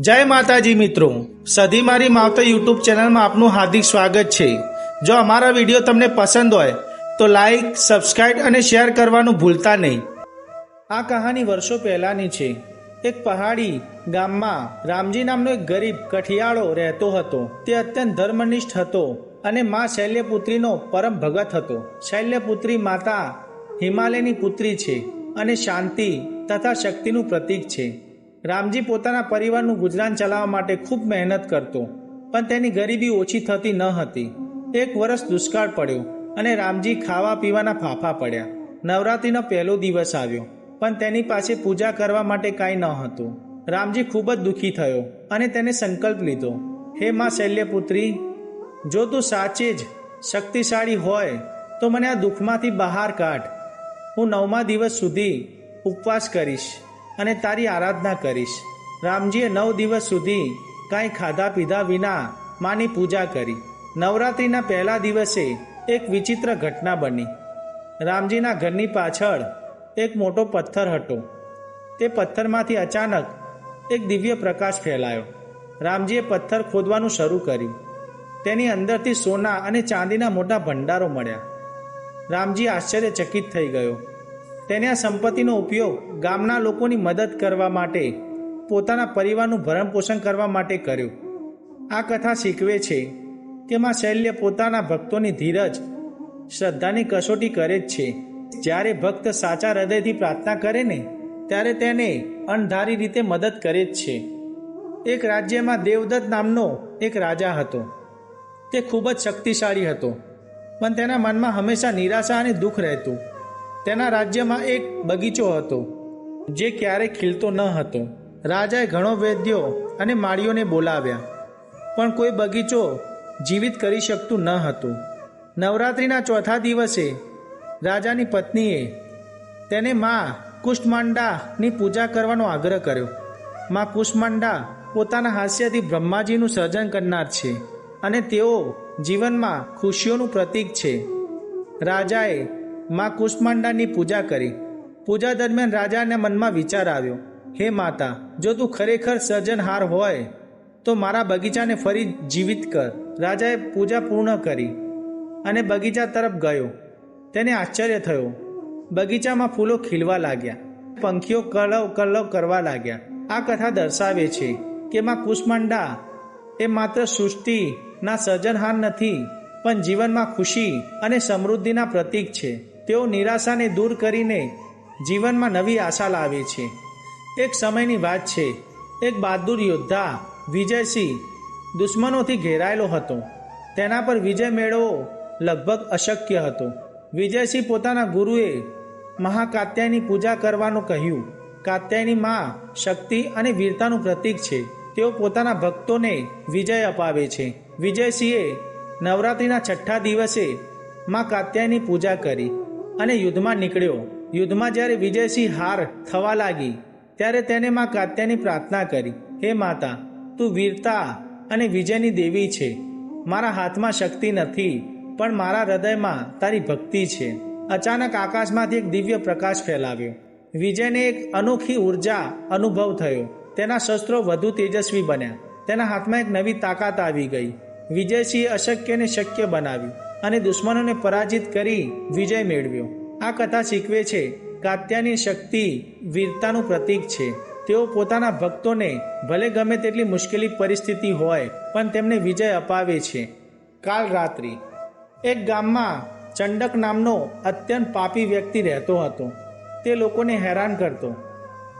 જય માતાજી મિત્રો. સધી મારી માવતર યુટ્યુબ ચેનલમાં આપનું હાર્દિક સ્વાગત છે. જો અમારા વીડિયો તમને પસંદ હોય, તો લાઈક સબસ્ક્રાઈબ અને શેર કરવાનું ભૂલતા નહીં. આ કહાની વર્ષો પહેલાંની છે. એક પહાડી ગામમાં રામજી નામનો એક ગરીબ કઠિયાળો રહેતો હતો. તે અત્યંત ધર્મનિષ્ઠ હતો અને મા શૈલ્યપુત્રીનો પરમ ભગત હતો. શૈલ્યપુત્રી માતા હિમાલયની પુત્રી છે અને શાંતિ તથા શક્તિનું પ્રતીક છે. રામજી પોતાના પરિવારનું ગુજરાન ચલાવવા માટે ખૂબ મહેનત કરતો, પણ તેની ગરીબી ઓછી થતી ન હતી. એક વર્ષ દુષ્કાળ પડ્યો અને રામજી ખાવા પીવાના ફાફા પડ્યા. નવરાત્રિનો પહેલો દિવસ આવ્યો, પણ તેની પાસે પૂજા કરવા માટે કાંઈ ન હતું. રામજી ખૂબ જ દુઃખી થયો અને તેને સંકલ્પ લીધો, હે માં શૈલ્યપુત્રી, જો તું સાચે જ શક્તિશાળી હોય, તો મને આ દુઃખમાંથી બહાર કાઢ. હું નવમા દિવસ સુધી ઉપવાસ કરીશ. અને તારી આરાધના કરીશ. રામજીએ નવ દિવસ સુધી કાંઈ ખાધા પીધા વિના માની પૂજા કરી. નવરાત્રિના પહેલા દિવસે એક વિચિત્ર ઘટના બની. રામજીના ઘરની પાછળ એક મોટો પથ્થર હતો. તે પથ્થરમાંથી અચાનક એક દિવ્ય પ્રકાશ ફેલાયો. રામજીએ પથ્થર ખોદવાનું શરૂ કર્યું. તેની અંદરથી સોના અને ચાંદીના મોટા ભંડારો મળ્યા. રામજી આશ્ચર્યચકિત થઈ ગયો. તેને આ સંપત્તિનો ઉપયોગ ગામના લોકોની મદદ કરવા માટે, પોતાના પરિવારનું ભરણપોષણ કરવા માટે કર્યો. આ કથા શીખવે છે કે માં શૈલ્ય પોતાના ભક્તોની ધીરજ, શ્રદ્ધાની કસોટી કરે જ છે. જ્યારે ભક્ત સાચા હૃદયથી પ્રાર્થના કરે ને, ત્યારે તેને અણધારી રીતે મદદ કરે જ છે. એક રાજ્યમાં દેવદત્ત નામનો એક રાજા હતો. તે ખૂબ જ શક્તિશાળી હતો, પણ તેના મનમાં હંમેશા નિરાશા અને દુઃખ રહેતું. તેના રાજ્યમાં એક બગીચો હતો, જે ક્યારેય ખીલતો ન હતો. રાજાએ ઘણો વૈદ્યો અને માળીઓને બોલાવ્યા, પણ કોઈ બગીચો જીવિત કરી શકતું ન હતું. નવરાત્રિના ચોથા દિવસે રાજાની પત્નીએ તેને મા કુષ્માંડાની પૂજા કરવાનો આગ્રહ કર્યો. મા કુષ્માંડા પોતાના હાસ્યથી બ્રહ્માજીનું સર્જન કરનાર છે અને તેઓ જીવનમાં ખુશીઓનું પ્રતીક છે. રાજાએ મા કુષ્માંડાની પૂજા કરી. પૂજા દરમિયાન રાજાના મનમાં વિચાર આવ્યો, હે માતા, જો તું ખરેખર સર્જનહાર હોય, તો મારા બગીચાને ફરી જીવિત કર. રાજાએ પૂજા પૂર્ણ કરી અને બગીચા તરફ ગયો. તેને આશ્ચર્ય થયો. બગીચામાં ફૂલો ખીલવા લાગ્યા, પંખીઓ કલવ કલવ કરવા લાગ્યા. આ કથા દર્શાવે છે કે માં કુષ્માંડા એ માત્ર સૃષ્ટિના સર્જનહાર નથી, પણ જીવનમાં ખુશી અને સમૃદ્ધિના પ્રતીક છે. તેઓ નિરાશાને દૂર કરીને જીવનમાં નવી આશા લાવે છે. એક સમયની વાત છે, એક બહાદુર યોદ્ધા વિજયસિંહ દુશ્મનોથી ઘેરાયેલો હતો. તેના પર વિજય મેળવવો લગભગ અશક્ય હતો. વિજયસિંહ પોતાના ગુરુએ મહાકાત્યાયની પૂજા કરવાનું કહ્યું. કાત્યાયની મા શક્તિ અને વીરતાનું પ્રતીક છે. તેઓ પોતાના ભક્તોને વિજય અપાવે છે. વિજયસિંહે નવરાત્રિના છઠ્ઠા દિવસે મા કાત્યાયની પૂજા કરી. અને યુદ્ધમાં નીકળ્યો. યુદ્ધમાં જ્યારે વિજયસિંહ હાર થવા લાગી, ત્યારે તેને મા કાત્યાની પ્રાર્થના કરી, હે માતા, તું વીરતા અને વિજયની દેવી છે. મારા હાથમાં શક્તિ નથી, પણ મારા હૃદયમાં તારી ભક્તિ છે. અચાનક આકાશમાંથી એક દિવ્ય પ્રકાશ ફેલાવ્યો. વિજયને એક અનોખી ઊર્જા અનુભવ થયો. તેના શસ્ત્રો વધુ તેજસ્વી બન્યા. તેના હાથમાં એક નવી તાકાત આવી ગઈ. વિજયસિંહે અશક્યને શક્ય બનાવ્યું. અને દુશ્મનોને પરાજિત કરી વિજય મેળવ્યો. આ કથા શીખવે છે કાત્યાની શક્તિ વીરતાનું પ્રતીક છે. તેઓ પોતાના ભક્તોને ભલે ગમે તેટલી મુશ્કેલી પરિસ્થિતિ હોય, પણ તેમને વિજય અપાવે છે. કાલ રાત્રિ એક ગામમાં ચંડક નામનો અત્યંત પાપી વ્યક્તિ રહેતો હતો. તે લોકોને હેરાન કરતો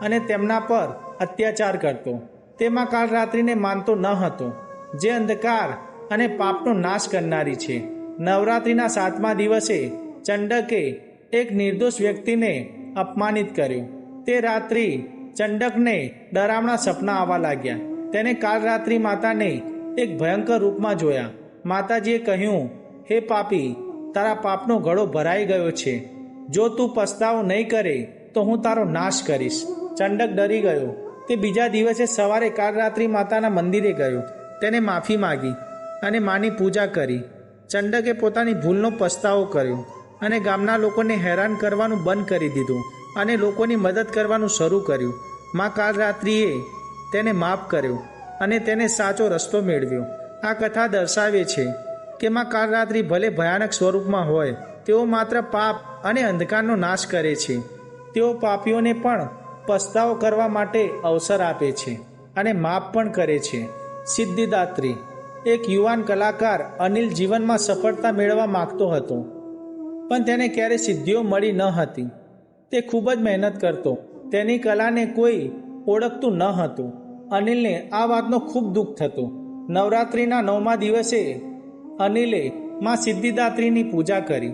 અને તેમના પર અત્યાચાર કરતો. તેમાં કાલ રાત્રિને માનતો ન હતો. જે અંધકાર અને પાપનો નાશ કરનારી છે. નવરાત્રિના સાતમા દિવસે ચંડકે એક નિર્દોષ વ્યક્તિને અપમાનિત કર્યું. તે રાત્રિ ચંડકને ડરામણા સપના આવવા લાગ્યા. તેને કાલ રાત્રિ માતાને એક ભયંકર રૂપમાં જોયા. માતાજીએ કહ્યું, હે પાપી, તારા પાપનો ઘડો ભરાઈ ગયો છે. જો તું પસ્તાવો નહીં કરે, તો હું તારો નાશ કરીશ. ચંડક ડરી ગયો. તે બીજા દિવસે સવારે કાલ રાત્રિ માતાના મંદિરે ગયો. તેને માફી માગી અને માની પૂજા કરી. ચંડકે પોતાની ભૂલનો પસ્તાવો કર્યો અને ગામના લોકોને હેરાન કરવાનું બંધ કરી દીધું અને લોકોની મદદ કરવાનું શરૂ કર્યું. માં કાલ રાત્રિએ તેને માફ કર્યો અને તેને સાચો રસ્તો મેળવ્યો. આ કથા દર્શાવે છે કે માં કાલરાત્રિ ભલે ભયાનક સ્વરૂપમાં હોય, તેઓ માત્ર પાપ અને અંધકારનો નાશ કરે છે. તેઓ પાપીઓને પણ પસ્તાવો કરવા માટે અવસર આપે છે અને માફ પણ કરે છે. સિદ્ધિદાત્રી એક યુવાન કલાકાર અનિલ જીવનમાં સફળતા મેળવવા માગતો હતો. પણ તેને ક્યારે સિદ્ધિઓ મળી ન હતી. તે ખૂબ જ મહેનત કરતો. તેની કલાને કોઈ ઓળખતું ન હતું. અનિલને આ વાતનો ખૂબ દુઃખ થતો. નવરાત્રિના નવમા દિવસે અનિલે માં સિદ્ધિદાત્રીની પૂજા કરી.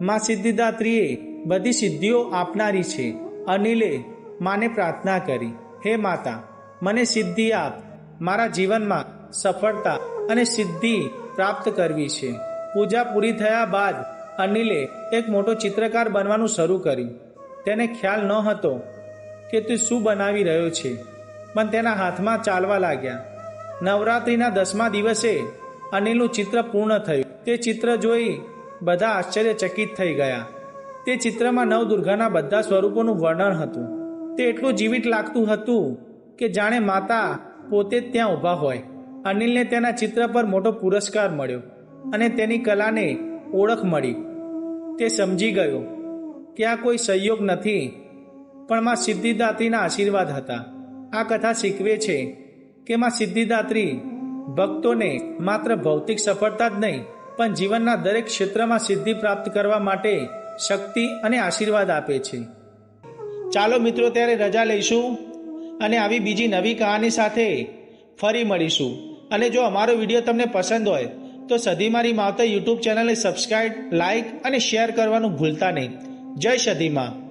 માં સિદ્ધિદાત્રીએ બધી સિદ્ધિઓ આપનારી છે. અનિલે માને પ્રાર્થના કરી, હે માતા, મને સિદ્ધિ આપ. મારા જીવનમાં સફળતા અને સિદ્ધિ પ્રાપ્ત કરવી છે. પૂજા પૂરી થયા બાદ અનિલે એક મોટો ચિત્રકાર બનવાનું શરૂ કર્યું. તેને ખ્યાલ ન હતો કે તે શું બનાવી રહ્યો છે, પણ તેના હાથમાં ચાલવા લાગ્યા. નવરાત્રિના દસમા દિવસે અનિલનું ચિત્ર પૂર્ણ થયું. તે ચિત્ર જોઈ બધા આશ્ચર્યચકિત થઈ ગયા. તે ચિત્રમાં નવદુર્ગાના બધા સ્વરૂપોનું વર્ણન હતું. તે એટલું જીવિત લાગતું હતું કે જાણે માતા પોતે ત્યાં ઊભા હોય. અનિલને તેના ચિત્ર પર મોટો પુરસ્કાર મળ્યો અને તેની કલાને ઓળખ મળી. તે સમજી ગયો કે આ કોઈ સહયોગ નથી, પણ માં સિદ્ધિદાત્રીના આશીર્વાદ હતા. આ કથા શીખવે છે કે માં સિદ્ધિદાત્રી ભક્તોને માત્ર ભૌતિક સફળતા જ નહીં, પણ જીવનના દરેક ક્ષેત્રમાં સિદ્ધિ પ્રાપ્ત કરવા માટે શક્તિ અને આશીર્વાદ આપે છે. ચાલો મિત્રો, ત્યારે રજા લઈશું અને આવી બીજી નવી કહાની સાથે ફરી મળીશું. અને જો અમારો વીડિયો તમને પસંદ હોય, તો સધી મારી માવતર યુટ્યુબ ચેનલને સબસ્ક્રાઈબ લાઇક અને શેર કરવાનું ભૂલતા નહીં. જય સધીમાં